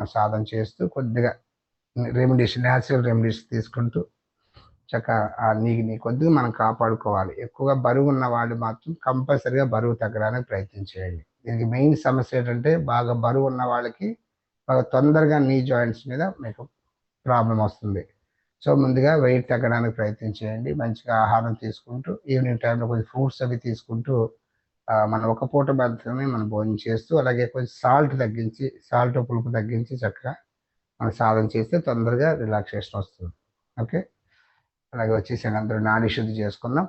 సాధన చేస్తూ కొద్దిగా remedies natural remedies తీసుకుంటూ చక్కగా నీకు నీ కొద్దిగా మనం కాపాడుకోవాలి. ఎక్కువగా బరువు ఉన్న వాళ్ళు మాత్రం కంపల్సరీగా బరువు తగ్గడానికి ప్రయత్నం చేయండి. దీనికి మెయిన్ సమస్య ఏంటంటే బాగా బరువు ఉన్న వాళ్ళకి బాగా తొందరగా నీ జాయింట్స్ మీద మీకు ప్రాబ్లం వస్తుంది. సో ముందుగా వెయిట్ తగ్గడానికి ప్రయత్నం చేయండి. మంచిగా ఆహారం తీసుకుంటూ ఈవినింగ్ టైంలో కొంచెం ఫ్రూట్స్ అవి తీసుకుంటూ మనం ఒక పూట మాత్రమే మనం భోజనం చేస్తూ అలాగే కొంచెం సాల్ట్ తగ్గించి సాల్ట్ పులుపు తగ్గించి చక్కగా మనం సాధన చేస్తే తొందరగా రిలాక్సేషన్ వస్తుంది. ఓకే? అలాగే వచ్చేసి అందరూ నాడి శుద్ధి చేసుకుందాం.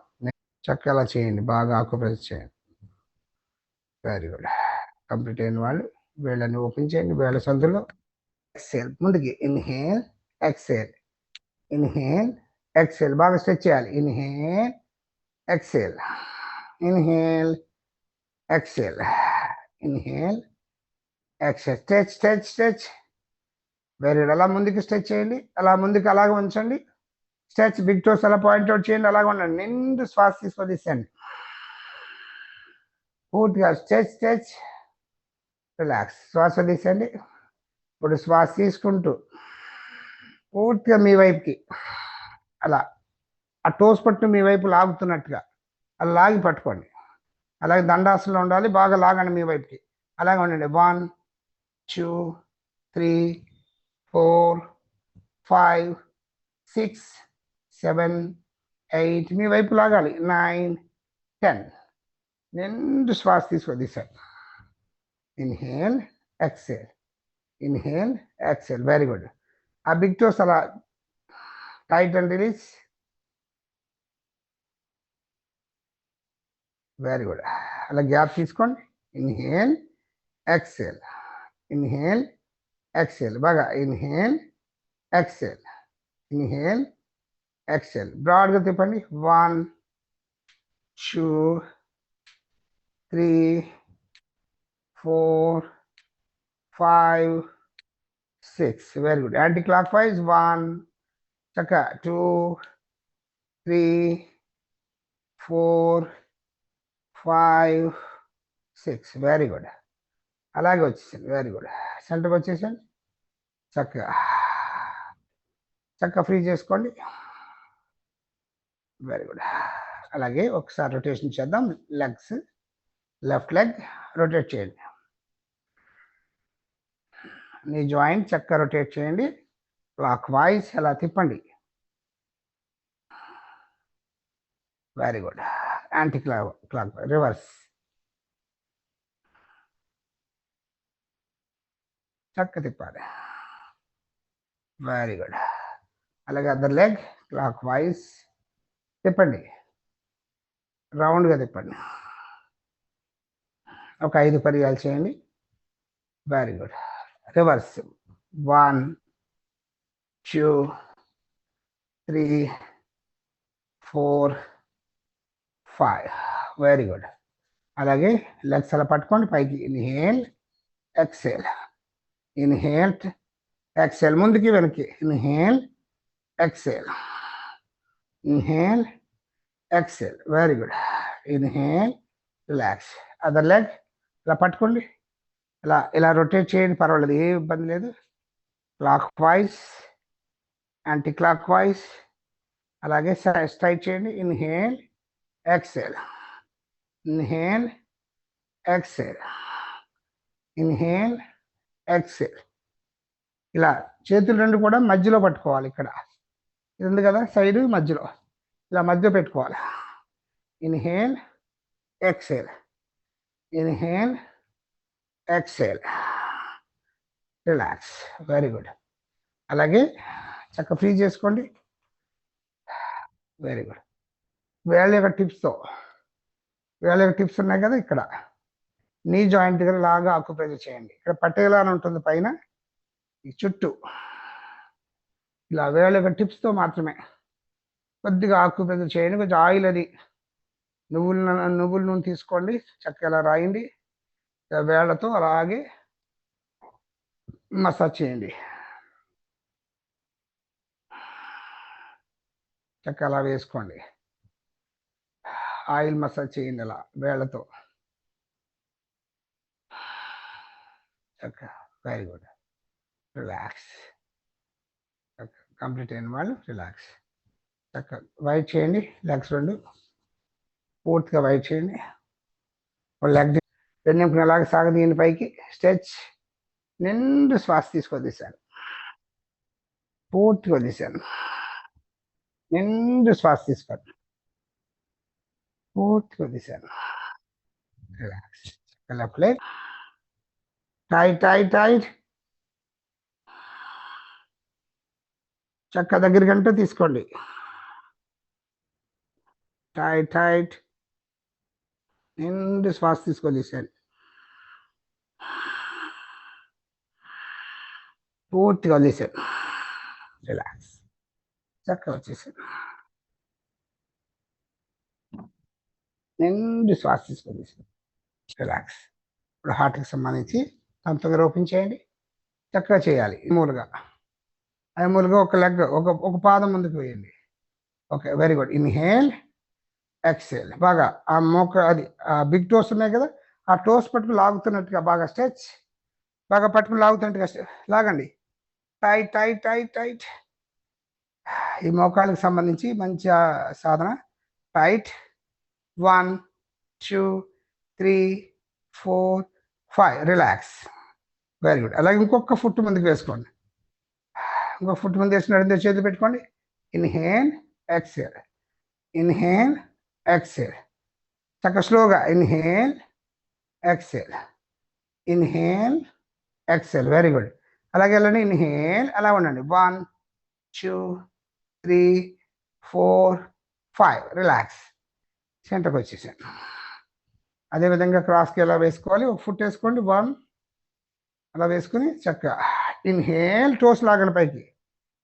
చక్కగా అలా చేయండి. బాగా ఆకుప్రెస్ చేయండి. వెరీ గుడ్ కంప్లీట్ అయిన వాళ్ళు వేళ్ళని ఓపెన్ చేయండి. వేళ్ళ సందులో ఎక్సేల్. ముందుకి ఇన్హేల్ ఎక్సేల్. Inhale exhale. బాగా స్ట్రెచ్ చేయాలి. Inhale exhale. Inhale. Exhale. Inhale exhale stretch stretch stretch very good అలా ముందుకు స్ట్రెచ్ చేయండి. అలా ముందుకు అలాగ ఉంచండి. స్ట్రెచ్ బిగ్ టోస్ అలా పాయింట్ అవుట్ చేయండి. అలాగ ఉండండి. నిండు శ్వాస తీసుకొదిసేయండి. పూర్తిగా స్ట్రెచ్ స్ట్రెచ్ రిలాక్స్ శ్వాస తీసేయండి. ఇప్పుడు శ్వాస తీసుకుంటూ పూర్తిగా మీ వైపుకి అలా. ఆ టోస్ పట్టు మీ వైపు లాగుతున్నట్టుగా. అలా లాగి పట్టుకోండి. అలాగే దండాసనలో ఉండాలి బాగా లాగండి మీ వైపుకి. అలాగే ఉండండి. One two three four five six seven eight మీ వైపు లాగాలి. నైన్ టెన్ నిండు శ్వాస తీసుకొని sir inhale exhale inhale exhale very good ఆ బిగ్ టోస్ అలా tight and release. Very good అలా గ్యాప్ తీసుకోండి. ఇన్హేల్ ఎక్సేల్ ఇన్హేల్ ఎక్సేల్ బాగా. ఇన్హేల్ ఎక్సేల్ ఇన్హేల్ ఎక్సేల్ బ్రాడ్గా తిప్పండి. One two three four five six very good anticlockwise one చక్క two three four five six very good అలాగే వచ్చేసాను very good సెంటర్కి వచ్చేసండి చక్కగా. చక్కగా ఫ్రీ చేసుకోండి. వెరీ గుడ్ అలాగే ఒకసారి రొటేషన్ చేద్దాం. లెగ్స్ లెఫ్ట్ లెగ్ రొటేట్ చేయండి. నీ జాయింట్ చక్కగా రొటేట్ చేయండి. క్లాక్ వైజ్ అలా తిప్పండి. Very good anti clock clock reverse చక్క తిప్పాలి. వెరీ గుడ్ అలాగే అదర్ లెగ్ క్లాక్ వైజ్ తిప్పండి రౌండ్గా తిప్పండి. ఒక ఐదు పర్యాలు చేయండి. Very good reverse one two three four five very good అలాగే లెగ్స్ అలా పట్టుకోండి. పైకి ఇన్హేల్ ఎక్సేల్ ఇన్హేల్ ఎక్సేల్ ముందుకి వెనక్కి. Inhale exhale inhale exhale very good inhale relax other leg ఇలా పట్టుకోండి. ఇలా ఇలా రొటేట్ చేయండి. పర్వాలేదు ఏ ఇబ్బంది లేదు. Clockwise anticlockwise అలాగే స్ట్రైట్ చేయండి. Inhale exhale. Inhale exhale. Inhale exhale ఇలా చేతులు రెండు కూడా మధ్యలో పట్టుకోవాలి ఇక్కడ. ఇది ఉంది కదా సైడ్ మధ్యలో. ఇలా మధ్య పెట్టుకోవాలి. Inhale exhale inhale exhale relax very good అలాగే చక్క ఫ్రీ చేసుకోండి. వెరీ గుడ్ వేళ్ళ యొక్క టిప్స్తో వేళ్ళ యొక్క టిప్స్ ఉన్నాయి కదా ఇక్కడ. నీ జాయింట్ దగ్గర లాగా ఆకుప్రెజర్ చేయండి. ఇక్కడ పట్టేలా అని ఉంటుంది పైన. ఈ చుట్టూ. ఇలా వేళ్ళ యొక్క టిప్స్తో మాత్రమే. కొద్దిగా ఆకుప్రెజర్ చేయండి. కొంచెం ఆయిల్ అది. నువ్వుల నువ్వుల నూనె తీసుకోండి. చక్కగా ఇలా రాయండి. వేళ్ళతో వేళ్ళతో అలాగే మసాజ్ చేయండి. చక్క అలా వేసుకోండి. ఆయిల్ మసాజ్ చేయండి అలా వేళ్ళతో. చక్క వెరీ గుడ్. రిలాక్స్. కంప్లీట్ అయిన వాళ్ళు రిలాక్స్. చక్కగా వైట్ చేయండి లెగ్స్ రెండు. పూర్తిగా వైట్ చేయండి. లెగ్ వెన్నెంపుని అలాగే సాగదీయండి పైకి. స్ట్రెచ్. నిండు శ్వాస తీసుకొద్దేశాను పూర్తిగా వదిలేశాను. నిండు శ్వాస తీసుకోండి. పూర్తిగా వదిలేశాను relax left leg tight tight tight చక్క దగ్గరికంటే తీసుకోండి. టైట్ టైట్ నిండు శ్వాస తీసుకొచ్చేసాను పూర్తిగా వదిలేసాను రిలాక్స్ చక్కగా వచ్చేసాను నిండు శ్వాస తీసుకొచ్చేసాను రిలాక్స్. ఇప్పుడు హార్ట్కి సంబంధించి తంతగా ఓపెన్ చేయండి చక్కగా చేయాలి. మూలుగా. మూలుగా ఒక లెగ్ ఒక ఒక పాదం ముందుకు వేయండి. Okay very good inhale exhale బాగా ఆ మోక అది ఆ బిగ్ టోస్ ఉన్నాయి కదా ఆ టోస్ పట్టుకుని లాగుతున్నట్టుగా బాగా స్ట్రెచ్ బాగా పట్టుకుని లాగుతున్నట్టుగా లాగండి. టైట్ టైట్ టైట్ టైట్ ఈ మోకాళ్ళకి సంబంధించి మంచి సాధన. Tight one two three four five relax very good అలాగే ఇంకొక ఫుట్ ముందుకు వేసుకోండి. ఇంకొక ఫుట్ ముందు వేసిన రెండు చేతులు పెట్టుకోండి. ఇన్హేన్ ఎక్సేల్ ఇన్హేన్ ఎక్సేల్ చక్క స్లోగా. Inhale exhale inhale exhale very good అలాగే వెళ్ళండి. ఇన్హేల్ అలా ఉండండి. One two three four five relax సెంటర్కి వచ్చేసాను. అదేవిధంగా క్రాస్కి ఎలా వేసుకోవాలి? ఒక ఫుట్ వేసుకోండి బాల్ అలా వేసుకుని చక్కగా ఇన్హేల్ టోస్ లాగండి పైకి.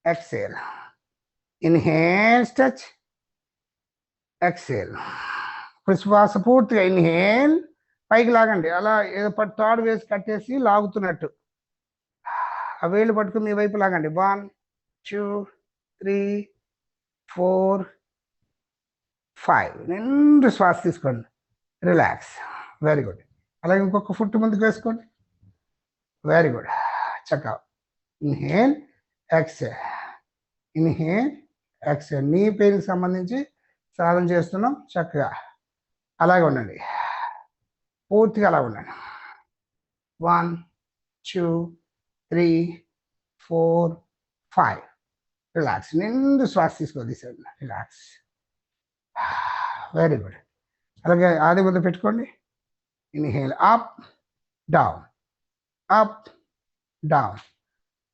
ఎక్సేల్. Inhale stretch. ఎక్సేల్. ఇప్పుడు పూర్తిగా ఇన్హేల్ పైకి లాగండి. అలా ఏదో పట్టు తాడు వేసి కట్టేసి లాగుతున్నట్టు. ఆ వేలు పట్టుకుని మీ వైపు లాగండి. One two three four five నిండు శ్వాస తీసుకోండి. రిలాక్స్ వెరీ గుడ్ అలాగే ఇంకొక ఫుట్ ముందుకు వేసుకోండి. వెరీ గుడ్ చక్క inhale exhale inhale exhale knee పెయిన్కి సంబంధించి సాధన చేస్తున్నాం. చక్కగా అలాగే ఉండండి. పూర్తిగా అలా ఉండండి. One two three four five relax నిండు శ్వాస తీసుకోండి. రిలాక్స్ వెరీ గుడ్ అలాగే ఆది ముద్ద పెట్టుకోండి. Inhale up down up down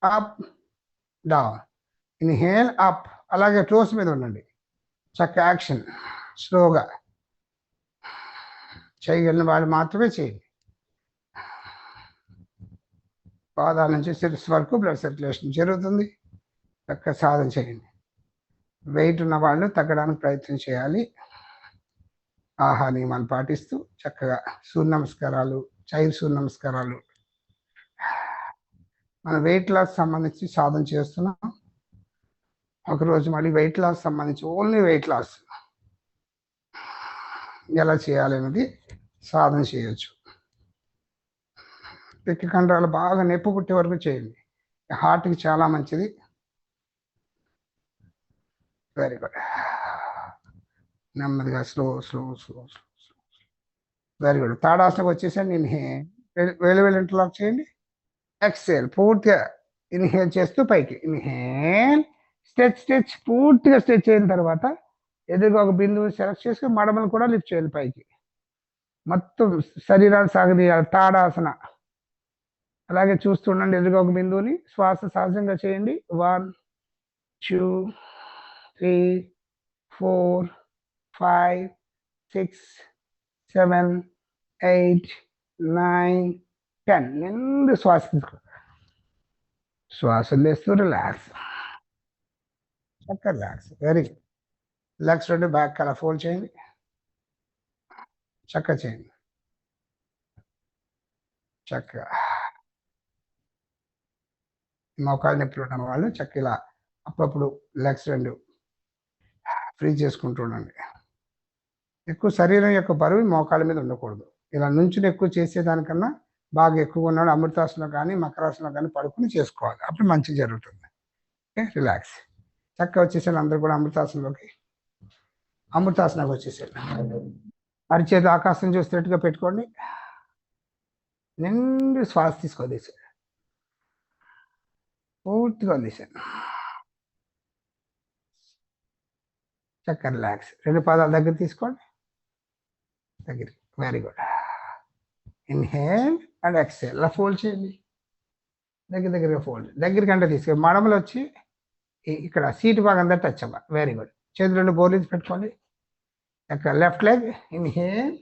up down inhale up అలాగే టోస్ మీద ఉండండి. చక్క యాక్షన్ స్లోగా చేయగలిగిన వాళ్ళు మాత్రమే చేయండి. పాదాల నుంచి శిరస్సు వరకు బ్లడ్ సర్క్యులేషన్ జరుగుతుంది. చక్క సాధన చేయండి. వెయిట్ ఉన్న వాళ్ళు తగ్గడానికి ప్రయత్నం చేయాలి. ఆహా నియమాలు పాటిస్తూ చక్కగా సూర్య నమస్కారాలు చైర్ సూర్య నమస్కారాలు మన వెయిట్ లాస్ సంబంధించి సాధన చేస్తున్నాం. ఒకరోజు మళ్ళీ వెయిట్ లాస్ సంబంధించి ఓన్లీ వెయిట్ లాస్. ఎలా చేయాలి అనేది సాధన చేయొచ్చు. పిక్క కండరాలు బాగా నొప్పి పుట్టే వరకు చేయండి. హార్ట్కి చాలా మంచిది. వెరీ గుడ్ నెమ్మదిగా slow slow slow slow very good తాడాసనకు వచ్చేసాను ఇన్హేల్ వేలు వేలు ఇంటర్లాక్ చేయండి. ఎక్సేల్ పూర్తిగా ఇన్హేల్ చేస్తూ పైకి. ఇన్హేల్ స్ట్రెచ్ స్ట్రెచ్ పూర్తిగా స్ట్రెచ్ అయిన తర్వాత ఎదురుగా ఒక బిందువుని సెలెక్ట్ చేసుకుని మడమలు కూడా లిఫ్ట్ చేయాలి పైకి. మొత్తం శరీరాలు సాగదీయాలి. తాడాసన అలాగే చూస్తుండండి ఎదురుగా ఒక బిందువుని శ్వాస సహజంగా చేయండి. One two three four five six seven eight nine ten నిండు శ్వాస తీసుకో శ్వాస లేస్తూ రిలాక్స్ చక్కగా రిలాక్స్ వెరీ గుడ్ లెగ్స్ రెండు బ్యాక్ అలా ఫోల్డ్ చేయండి చక్క చేయండి చక్కగా మోకాలు నొప్పులు ఉన్న వాళ్ళు చక్క ఇలా అప్పుడప్పుడు లెగ్స్ రెండు ఫ్రీ చేసుకుంటూ ఉండండి. ఎక్కువ శరీరం యొక్క బరువు మోకాళ్ళ మీద ఉండకూడదు. ఇలా నుంచుని ఎక్కువ చేసేదానికన్నా బాగా ఎక్కువ ఉన్నాడు అమృతాసనం కానీ మకరాసనం కానీ పడుకుని చేసుకోవాలి. అప్పుడు మంచి జరుగుతుంది. Okay relax. చక్కగా వచ్చేసాను అందరూ కూడా అమృతాసనంలోకి. అమృతాసనకు వచ్చేసాను అరిచేది ఆకాశం చూస్తున్నట్టుగా పెట్టుకోండి. నిండు శ్వాస తీసుకోదేశాను పూర్తిగా వదిలేశాను చక్కగా రిలాక్స్ రెండు పాదాలు దగ్గర తీసుకోండి. దగ్గర very good inhale and exhale అలా ఫోల్డ్ చేయండి. దగ్గర దగ్గరగా ఫోల్డ్ దగ్గరికి అంటే తీసుకు. మడమలు వచ్చి ఇక్కడ సీటు భాగం అంతా టచ్ అవ్వ. వెరీ గుడ్ చేతులు రెండు బోర్లు పెట్టుకోండి. చక్కగా లెఫ్ట్ లెగ్ ఇన్హేల్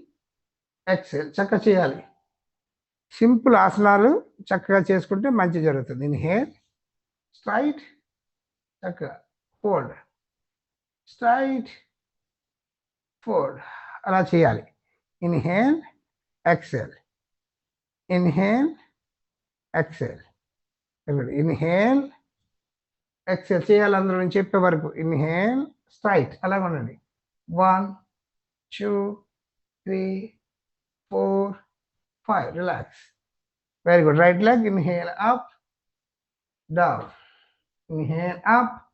ఎక్సేల్ చక్కగా చేయాలి. సింపుల్ ఆసనాలు చక్కగా చేసుకుంటే మంచి జరుగుతుంది. ఇన్హేల్ స్ట్రైట్ చక్కగా. ఫోల్డ్ స్ట్రైట్ ఫోర్డ్ అలా చేయాలి. Inhale exhale inhale exhale inhale exhale చేయాలి అందులో నేను చెప్పే వరకు. ఇన్హేల్ స్ట్రైట్ అలాగ ఉండండి. One two three four five relax very good right leg inhale up down inhale up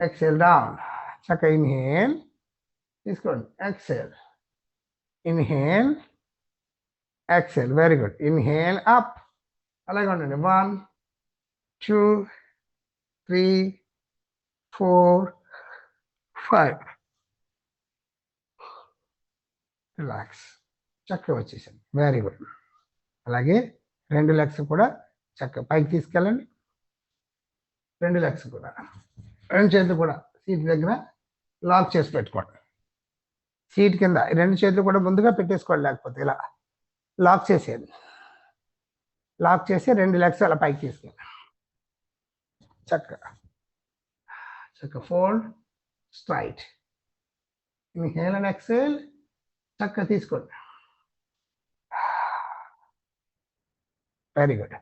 exhale down చక్కగా ఇన్హేల్ తీసుకోండి exhale inhale exhale very good inhale up అలాగే ఉండండి. One two three four five relax చక్కగా వచ్చేసాను very good అలాగే రెండు legs కూడా చక్కగా పైకి తీసుకెళ్ళండి. రెండు లెగ్స్ కూడా. రెండు చేతులు కూడా సీట్ దగ్గర లాక్ చేసి పెట్టుకోండి. సీట్ కింద రెండు చేతులు కూడా ముందుగా పెట్టేసుకోండి లేకపోతే ఇలా లాక్ చేసేది లాక్ చేసి రెండు లెగ్స్ అలా పైకి తీసుకెళ్ళి చక్కగా. చక్కగా fold straight. Inhale and exhale చక్కగా తీసుకోండి. Very good.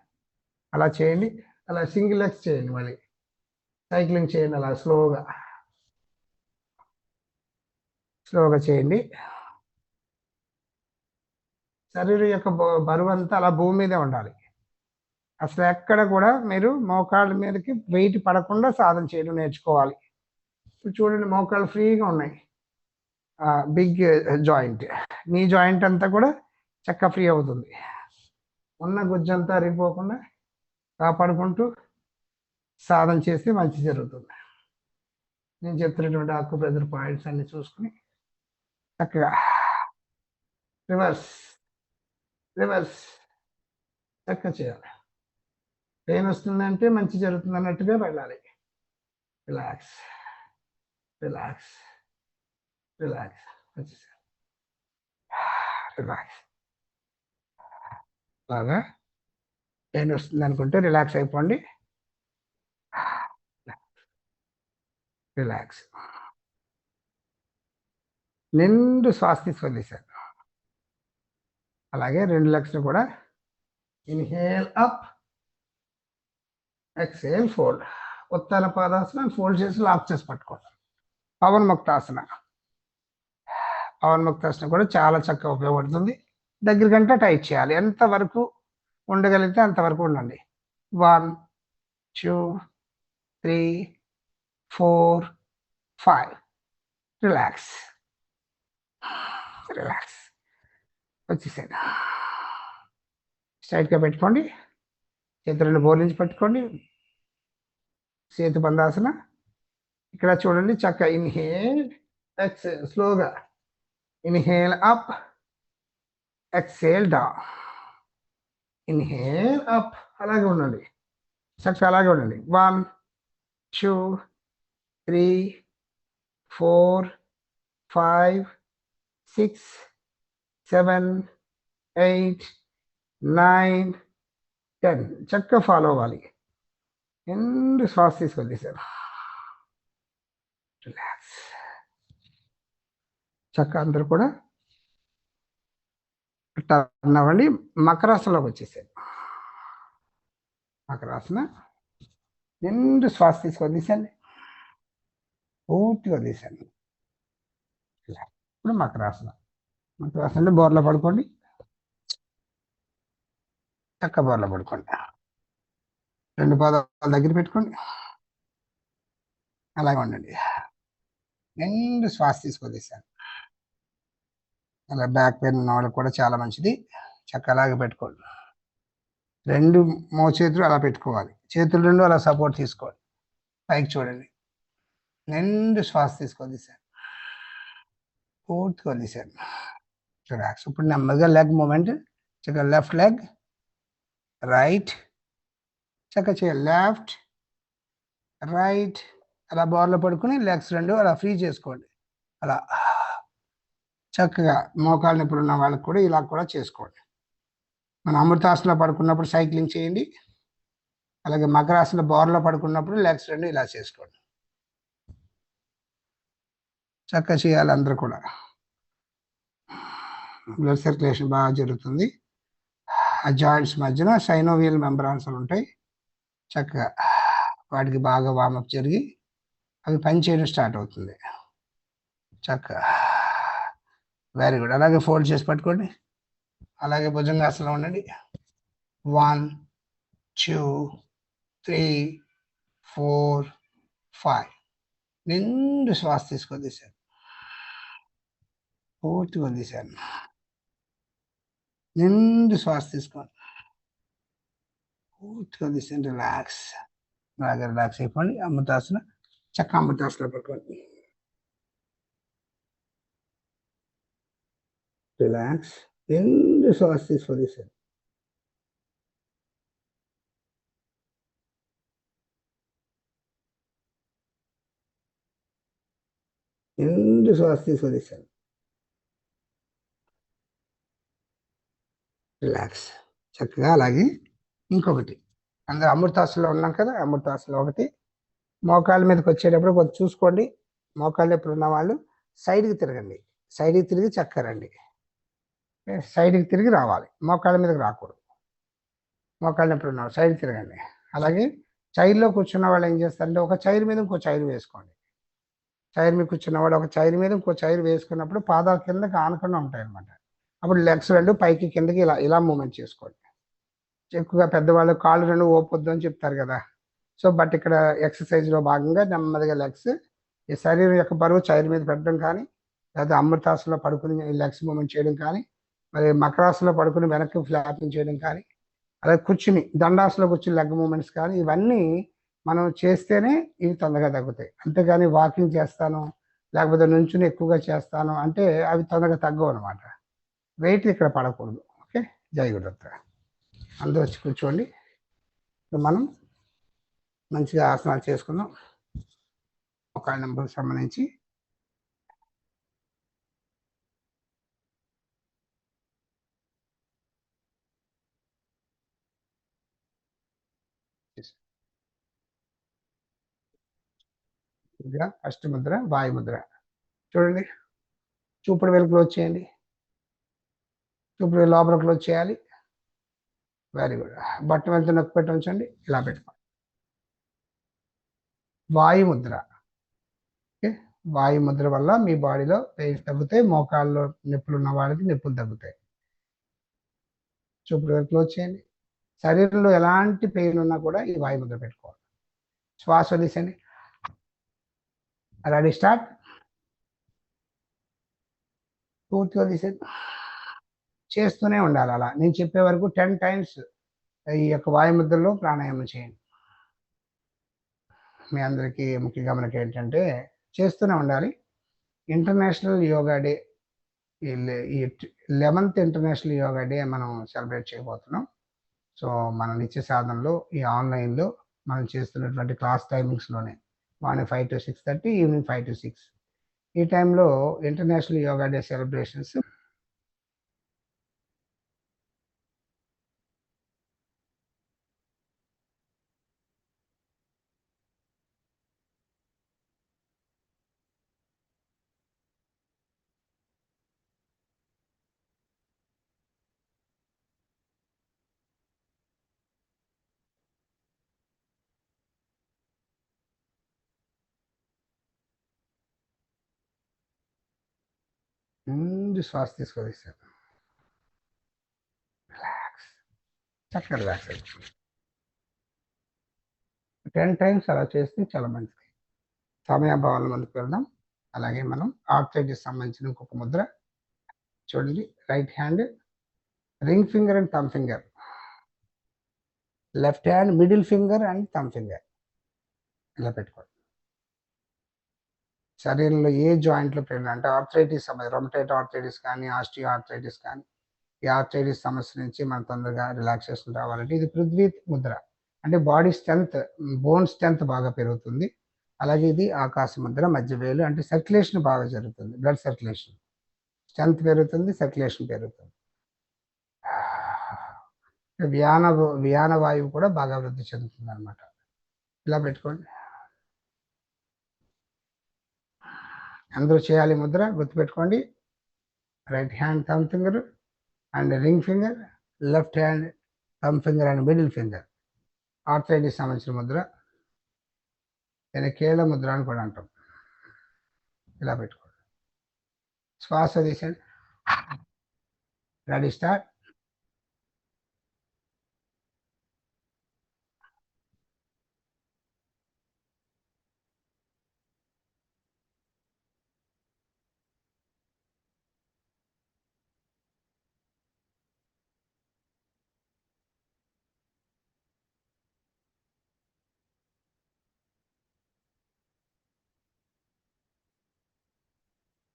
అలా చేయండి. అలా సింగిల్ లెగ్స్ చేయండి మళ్ళీ. సైక్లింగ్ చేయండి అలా స్లోగా. స్లోగా చేయండి. శరీరం యొక్క బ- బరువు అంతా అలా భూమి మీదే ఉండాలి. అసలు ఎక్కడ కూడా మీరు మోకాళ్ళ మీదకి వెయిట్ పడకుండా సాధన చేయడం నేర్చుకోవాలి. ఇప్పుడు చూడండి మోకాళ్ళు ఫ్రీగా ఉన్నాయి. Big joint. నీ జాయింట్ అంతా కూడా చక్క ఫ్రీ అవుతుంది. ఉన్న గుజ్జంతా అరిగిపోకుండా కాపాడుకుంటూ సాధన చేస్తే మంచి జరుగుతుంది. నేను చెప్తున్నటువంటి ఆకు ప్రెజర్ పాయింట్స్ అన్ని చూసుకుని చక్కగా రివర్స్ రివర్స్ చక్కగా చేయాలి. పెయిన్ వస్తుందంటే మంచి జరుగుతుంది అన్నట్టుగా వెళ్ళాలి. రిలాక్స్ రిలాక్స్ రిలాక్స్ వచ్చేసారు రిలాక్స్. బాగా పెయిన్ వస్తుంది అనుకుంటే రిలాక్స్ అయిపోండి. రిలాక్స్ నిండు శ్వాస తీసుకొదిలేశారు అలాగే రెండు లక్షలు కూడా. Inhale up exhale fold uttana padasana fold చేసి లాక్ చేసి పట్టుకోండి. పవన్ ముక్తాసన. పవన్ ముక్తాసన కూడా చాలా చక్కగా ఉపయోగపడుతుంది. దగ్గర కంటే టైట్ చేయాలి. ఎంతవరకు ఉండగలిగితే అంతవరకు ఉండండి. One two three four five relax relax వచ్చేసాను స్ట్రైట్గా పెట్టుకోండి చేతులను రెండు బోర్లించి పెట్టుకోండి. చేతి బంధాసన ఇక్కడ చూడండి చక్క ఇన్హేల్ ఎక్సేల్ స్లోగా. Inhale up exhale down inhale up. అలాగే ఉండండి. చక్క అలాగే ఉండండి. One two three four five six seven eight nine ten. చక్కగా ఫాలో అవ్వాలి. రెండు శ్వాస తీసుకొద్ది సార్ రిలాక్స్. చక్క అందరూ కూడా టర్న్ అవ్వండి. మకరాసనలోకి వచ్చేసారు. మకరాసన నిండు శ్వాస తీసుకొని తీసండి పూర్తిగా తీశాను ఇలా ఇప్పుడు రాసిన మాకు రాసంటే బోర్లో పడుకోండి. చక్క బోర్లో పడుకోండి. రెండు పాదాలు దగ్గర పెట్టుకోండి. అలాగే ఉండండి. రెండు శ్వాస తీసుకొద్దేశాను అలా బ్యాక్ పెయిన్ ఉన్న వాళ్ళకి కూడా చాలా మంచిది. చక్క అలాగే పెట్టుకోండి. రెండు మో చేతులు అలా పెట్టుకోవాలి. చేతులు రెండు అలా సపోర్ట్ తీసుకోవాలి పైకి చూడండి. నిండు శ్వాస తీసుకొద్దేశాను పూర్తిగా వదిలేశాను. రిలాక్స్. ఇప్పుడు నెమ్మదిగా లెగ్ మూమెంట్ చక్కగా లెఫ్ట్ లెగ్ రైట్ చక్కగా చేయాలి లెఫ్ట్ రైట్ అలా బోర్లో పడుకుని లెగ్స్ రెండు అలా ఫ్రీ చేసుకోండి. అలా చక్కగా మోకాలు నొప్పులు ఉన్న వాళ్ళకి కూడా ఇలా కూడా చేసుకోండి. మన అమృతాసనలో పడుకున్నప్పుడు సైక్లింగ్ చేయండి. అలాగే మకరాసన బోర్లో పడుకున్నప్పుడు లెగ్స్ రెండు ఇలా చేసుకోండి. చక్కగా చేయాలి అందరూ కూడా. బ్లడ్ సర్క్యులేషన్ బాగా జరుగుతుంది. ఆ జాయింట్స్ మధ్యన సైనోవియల్ మెంబ్రాన్స్ ఉంటాయి. చక్కగా వాటికి బాగా వామప్ జరిగి అవి పనిచేయడం స్టార్ట్ అవుతుంది. చక్కగా వెరీ గుడ్ అలాగే ఫోల్డ్ చేసి పట్టుకోండి. అలాగే భుజంగాసనం ఉండండి. One two three four five నిండు శ్వాస తీసుకొని తీశాను పూర్తిగా తీశాను నిండు శ్వాస తీసుకోండి పూర్తిగా తీసాను రిలాక్స్ అలాగే రిలాక్స్ అయిపోండి అమృతాసన చక్క అమృతాసన పడుకోండి రిలాక్స్ నిండు శ్వాస తీసుకొని తీశాను నిండు శ్వాస తీసుకొని తీశాను రిలాక్స్. చక్కగా అలాగే ఇంకొకటి. అందరూ అమృతాసులో ఉన్నాం కదా అమృతాసులో ఒకటి. మోకాళ్ళ మీదకి వచ్చేటప్పుడు కొంచెం చూసుకోండి. మోకాళ్ళ నొప్పులు ఉన్న వాళ్ళు సైడ్కి తిరగండి. సైడ్కి తిరిగి చక్కరండి సైడ్కి తిరిగి రావాలి. మోకాళ్ళ మీదకి రాకూడదు. మోకాళ్ళ నొప్పులు ఉన్న సైడ్ తిరగండి. అలాగే చైర్లో కూర్చున్న వాళ్ళు ఏం చేస్తారంటే ఒక చైర్ మీద ఇంకో చైర్ వేసుకోండి. చైర్ మీద కూర్చున్న వాళ్ళు ఒక చైర్ మీద ఇంకో చైర్ వేసుకున్నప్పుడు పాదాల కిందకి ఆనకుండా ఉంటాయి అన్నమాట అప్పుడు లెగ్స్ రెండు పైకి కిందకి ఇలా ఇలా మూమెంట్ చేసుకోండి. ఎక్కువగా పెద్దవాళ్ళు కాళ్ళు రెండు ఓపొద్దు అని చెప్తారు కదా. సో బట్ ఇక్కడ ఎక్సర్సైజ్లో భాగంగా నెమ్మదిగా లెగ్స్ ఈ శరీరం యొక్క బరువు చైర్ మీద పెట్టడం కానీ లేదా అమృతాసనలో పడుకుని లెగ్స్ మూమెంట్ చేయడం కానీ మరి మకరాసనలో పడుకుని వెనక్కి ఫ్లాపింగ్ చేయడం కానీ అలాగే కూర్చుని దండాసనలో కూర్చుని లెగ్ మూమెంట్స్ కానీ ఇవన్నీ మనం చేస్తేనే ఇవి తొందరగా తగ్గుతాయి. అంతేగాని వాకింగ్ చేస్తాను లేకపోతే నుంచుని ఎక్కువగా చేస్తాను అంటే అవి తొందరగా తగ్గవు అనమాట వెయిట్ ఇక్కడ పడకూడదు. ఓకే? జై గురుదత్త. అందరూ వచ్చి కూర్చోండి. మనం మంచిగా ఆసనాలు చేసుకుందాం. ఒక నెంబర్కి సంబంధించి. ముద్ర అష్టముద్ర వాయుముద్ర చూడండి. చూపుడు వెలుగులో వచ్చేయండి. ఇప్పుడు లోపల క్లోజ్ చేయాలి. వెరీ గుడ్ బట్టం వెళ్తే నొక్కి పెట్టి ఉంచండి ఇలా పెట్టుకోండి. వాయుముద్ర. ఓకే? వాయుముద్ర వల్ల మీ బాడీలో పెయిన్ తగ్గుతాయి మోకాల్లో నొప్పులు ఉన్న వాళ్ళకి నొప్పులు తగ్గుతాయి. చూపుడు క్లోజ్ చేయండి. శరీరంలో ఎలాంటి పెయిన్ ఉన్నా కూడా ఈ వాయుముద్ర పెట్టుకోవాలి. శ్వాస వదిలేసండి రెడీ స్టార్ట్. పూర్తిగా తీసేది చేస్తూనే ఉండాలి అలా. నేను చెప్పే వరకు టెన్ టైమ్స్ ఈ యొక్క వాయుముద్రలో ప్రాణాయామం చేయండి. మీ అందరికీ ముఖ్య గమనిక ఏంటంటే చేస్తూనే ఉండాలి. ఇంటర్నేషనల్ యోగా డే ఈ లెవెన్త్ ఇంటర్నేషనల్ యోగా డే మనం సెలబ్రేట్ చేయబోతున్నాం. సో మన నిత్య సాధనలో ఈ ఆన్లైన్లో మనం చేస్తున్నటువంటి class టైమింగ్స్లోనే morning five to six thirty evening five to six. ఈ టైంలో ఇంటర్నేషనల్ యోగా డే సెలబ్రేషన్స్ ముందు శ్వాస తీసుకొనిస్తాను రిలాక్స్ చక్కగా రిలాక్స్ అయిపోతుంది టెన్ టైమ్స్ అలా చేస్తే చాలా మంచిది. సమయాభావాల ముందుకు వెళ్దాం. అలాగే మనం ఆర్థరైటిస్ సంబంధించిన ఇంకొక ముద్ర. చూడండి right hand ring finger and thumb finger left hand middle finger and thumb finger ఇలా పెట్టుకోండి. శరీరంలో ఏ జాయింట్లో పెయిన్ అంటే ఆర్థరైటిస్ సమస్య రొమటైట్ ఆర్థరైటిస్ కానీ ఆస్టియో ఆర్థరైటిస్ కానీ ఈ ఆర్థరైటిస్ సమస్య నుంచి మనం తొందరగా రిలాక్సేషన్ రావాలంటే ఇది పృథ్వీ ముద్ర. అంటే బాడీ స్ట్రెంత్ బోన్ స్ట్రెంత్ బాగా పెరుగుతుంది. అలాగే ఇది ఆకాశ ముద్ర మధ్య వేలు అంటే సర్క్యులేషన్ బాగా జరుగుతుంది బ్లడ్ సర్క్యులేషన్. స్ట్రెంత్ పెరుగుతుంది సర్క్యులేషన్ పెరుగుతుంది. వ్యాన వ్యాన వాయువు కూడా బాగా వృద్ధి చెందుతుంది అనమాట ఇలా పెట్టుకోండి. అందరూ చేయాలి ముద్ర గుర్తుపెట్టుకోండి. Right hand thumb finger and ring finger left hand thumb finger and middle finger arthritis సంబంధించిన ముద్ర. నేను కీళ్ళ ముద్ర అని కూడా అంటాం. ఇలా పెట్టుకోండి. శ్వాస తీసండి రెడీ స్టార్ట్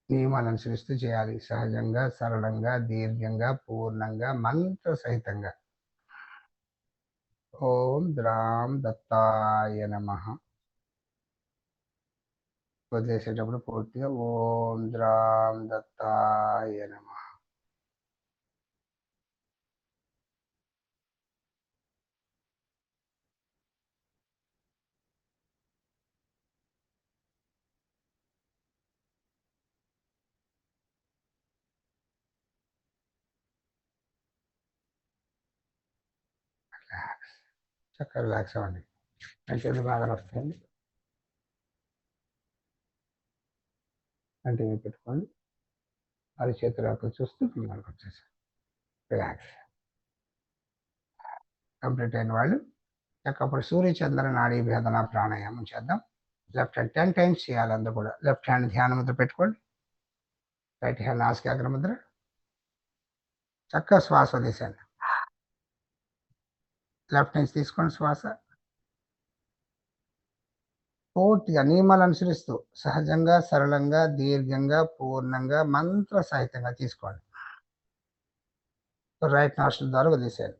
నియమాలు అనుసరిస్తూ చేయాలి. సహజంగా సరళంగా దీర్ఘంగా పూర్ణంగా మంత్ర సహితంగా ఓం ద్రాం దత్తాయ నమ. వదిలేసేటప్పుడు పూర్తిగా ఓం ద్రాం దత్తాయ నమ రిలాక్స్ చక్కగా రిలాక్స్ అవ్వండి అంటే బాగా వస్తాయండి అంటే పెట్టుకోండి? అది చేతులు చూస్తూ పిల్లలకు వచ్చేసి రిలాక్స్. కంప్లీట్ అయిన వాళ్ళు చక్కప్పుడు సూర్యచంద్ర నాడీ భేదన ప్రాణాయామం చేద్దాం. లెఫ్ట్ హ్యాండ్ టెన్ టైమ్స్ చేయాలి అందరూ కూడా. లెఫ్ట్ హ్యాండ్ ధ్యాన ముద్ర పెట్టుకోండి. Right hand నాసికాగ్ర Mudra. చక్కగా శ్వాస తీసాను లెఫ్ట్ నుంచి తీసుకోండి శ్వాస పూర్తిగా నియమాలు అనుసరిస్తూ సహజంగా సరళంగా దీర్ఘంగా పూర్ణంగా మంత్ర సహితంగా తీసుకోండి రైట్ నాస్టల్ ద్వారా వదిలేసేయాలి.